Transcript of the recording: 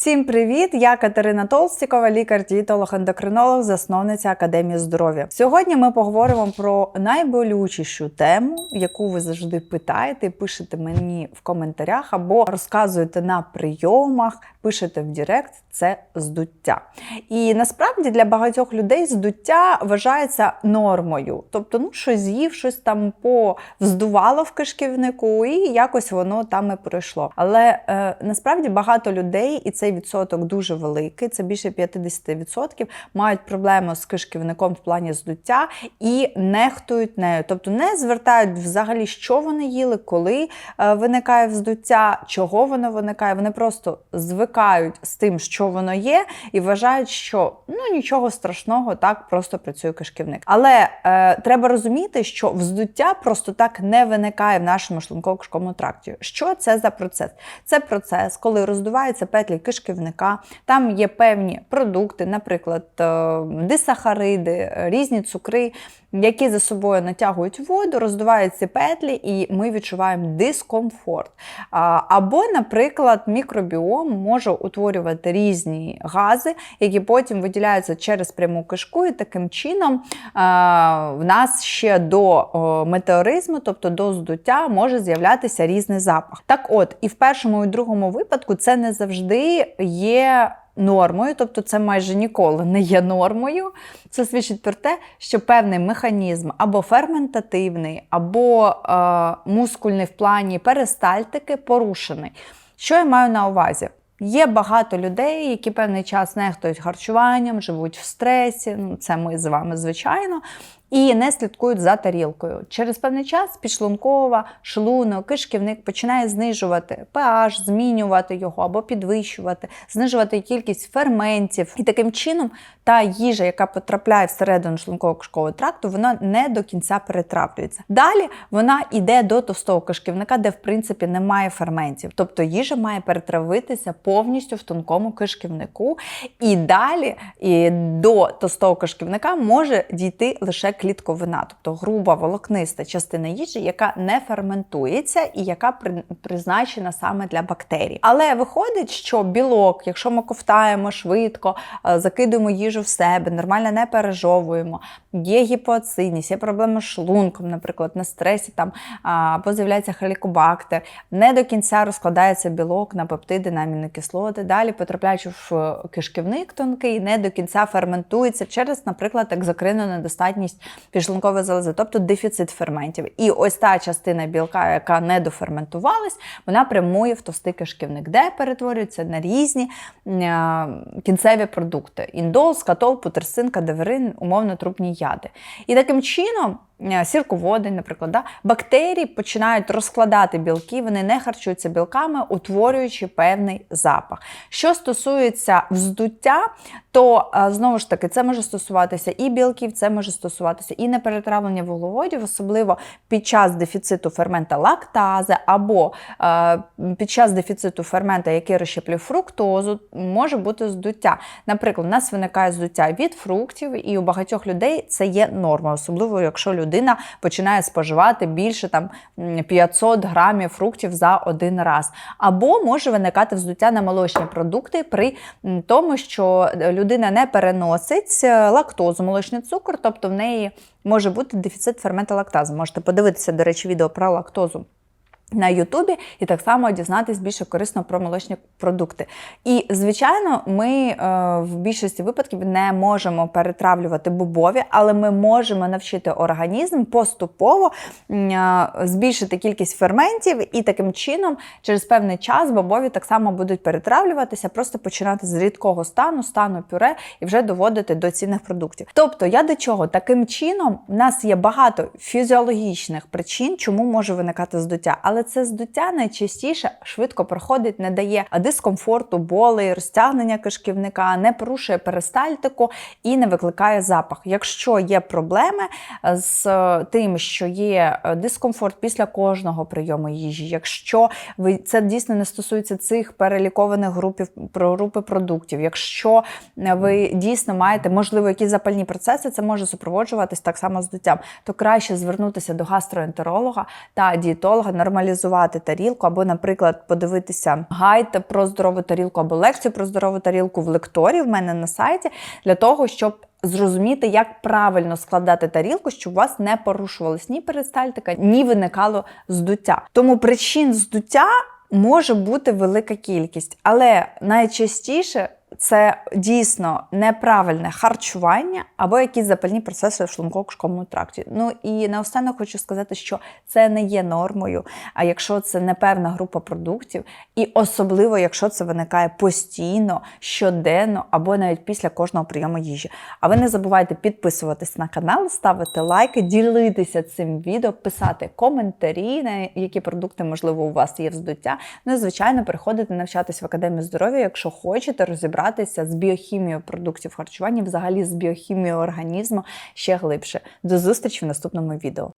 Всім привіт! Я Катерина Толстікова, лікар-дієтолог-ендокринолог, засновниця Академії здоров'я. Сьогодні ми поговоримо про найболючішу тему, яку ви завжди питаєте, пишете мені в коментарях або розказуєте на прийомах, пишете в Директ. Це здуття. І насправді для багатьох людей здуття вважається нормою. Тобто, ну щось з'їв, щось там повздувало в кишківнику, і якось воно там і пройшло. Але е, насправді багато людей, і цей відсоток дуже великий, це більше 50%, мають проблему з кишківником в плані здуття і нехтують нею. Тобто не звертають взагалі, що вони їли, коли е, виникає вздуття, чого воно виникає. Вони просто звикають з тим, що воно є, і вважають, що ну нічого страшного, так просто працює кишківник. Але е, треба розуміти, що вздуття просто так не виникає в нашому шлунково-кишковому тракті. Що це за процес? Це процес, коли роздуваються петлі кишківника, там є певні продукти, наприклад, е, дисахариди, різні цукри, які за собою натягують воду, роздувають ці петлі, і ми відчуваємо дискомфорт. Або, наприклад, мікробіом може утворювати різні гази, які потім виділяються через пряму кишку, і таким чином в нас ще до метеоризму, тобто до здуття, може з'являтися різний запах. Так от, і в першому і другому випадку це не завжди є. Нормою, тобто це майже ніколи не є нормою. Це свідчить про те, що певний механізм або ферментативний, або е, мускульний в плані перистальтики порушений. Що я маю на увазі? Є багато людей, які певний час нехтують харчуванням, живуть в стресі. Ну, це ми з вами, звичайно. І не слідкують за тарілкою. Через певний час підшлункова, шлунок, кишківник починає знижувати pH, змінювати його або підвищувати, знижувати кількість ферментів. І таким чином та їжа, яка потрапляє всередину шлунково кишкового тракту, вона не до кінця перетравлюється. Далі вона йде до товстого кишківника, де в принципі немає ферментів. Тобто їжа має перетравитися повністю в тонкому кишківнику. І далі і до товстого кишківника може дійти лише клітковина, тобто груба волокниста частина їжі, яка не ферментується і яка призначена саме для бактерій. Але виходить, що білок, якщо ми ковтаємо швидко, е, закидуємо їжу в себе, нормально не пережовуємо, є гіпоацидність, є проблеми з шлунком, наприклад, на стресі там або з'являється хелікобактер, не до кінця розкладається білок на пептиди, на амінокислоти. Далі, потрапляючи в кишківник тонкий, не до кінця ферментується через, наприклад, екзокринну недостатність підшлункової залози, тобто дефіцит ферментів. І ось та частина білка, яка не доферментувалась, вона прямує в товстий кишківник, де перетворюється на різні е, кінцеві продукти: індол, скатол, путерсин, кадаверин, умовно трупні яди. І таким чином. Е, сірководень, наприклад, да? бактерії починають розкладати білки, вони не харчуються білками, утворюючи певний запах. Що стосується вздуття, то е, знову ж таки це може стосуватися і білків, це може стосуватися і неперетравлення вуглеводів, особливо під час дефіциту фермента лактази, або е, під час дефіциту фермента, який розщеплює фруктозу, може бути здуття. Наприклад, у нас виникає здуття від фруктів, і у багатьох людей це є норма, особливо якщо людина людина починає споживати більше там 500 грамів фруктів за один раз. Або може виникати вздуття на молочні продукти при тому, що людина не переносить е, лактозу, молочний цукор, тобто в неї може бути дефіцит ферменту лактази. Можете подивитися, до речі, відео про лактозу. На Ютубі і так само дізнатись більше корисно про молочні продукти. І, звичайно, ми е, в більшості випадків не можемо перетравлювати бобові, але ми можемо навчити організм поступово е, збільшити кількість ферментів, і таким чином, через певний час, бобові так само будуть перетравлюватися, просто починати з рідкого стану, стану пюре і вже доводити до цінних продуктів. Тобто, я до чого? Таким чином, в нас є багато фізіологічних причин, чому може виникати здуття. Але але це здуття найчастіше швидко проходить, не дає дискомфорту, болей, розтягнення кишківника, не порушує перистальтику і не викликає запах. Якщо є проблеми з тим, що є дискомфорт після кожного прийому їжі, якщо ви це дійсно не стосується цих перелікованих групів групи продуктів, якщо ви дійсно маєте, можливо, якісь запальні процеси, це може супроводжуватись так само здуттям, то краще звернутися до гастроентеролога та дієтолога, нормалізувати проаналізувати тарілку, або, наприклад, подивитися гайд про здорову тарілку або лекцію про здорову тарілку в лекторі в мене на сайті, для того, щоб зрозуміти, як правильно складати тарілку, щоб у вас не порушувалось ні перистальтика, ні виникало здуття. Тому причин здуття може бути велика кількість, але найчастіше. Це дійсно неправильне харчування або якісь запальні процеси в шлунково-кишковому тракті. Ну і наостанок хочу сказати, що це не є нормою. А якщо це не певна група продуктів, і особливо, якщо це виникає постійно, щоденно або навіть після кожного прийому їжі. А ви не забувайте підписуватись на канал, ставити лайки, ділитися цим відео, писати коментарі, на які продукти, можливо, у вас є вздуття. Ну і звичайно, приходити навчатись в академію здоров'я, якщо хочете розібратися з біохімією продуктів харчування, взагалі з біохімією організму ще глибше. До зустрічі в наступному відео.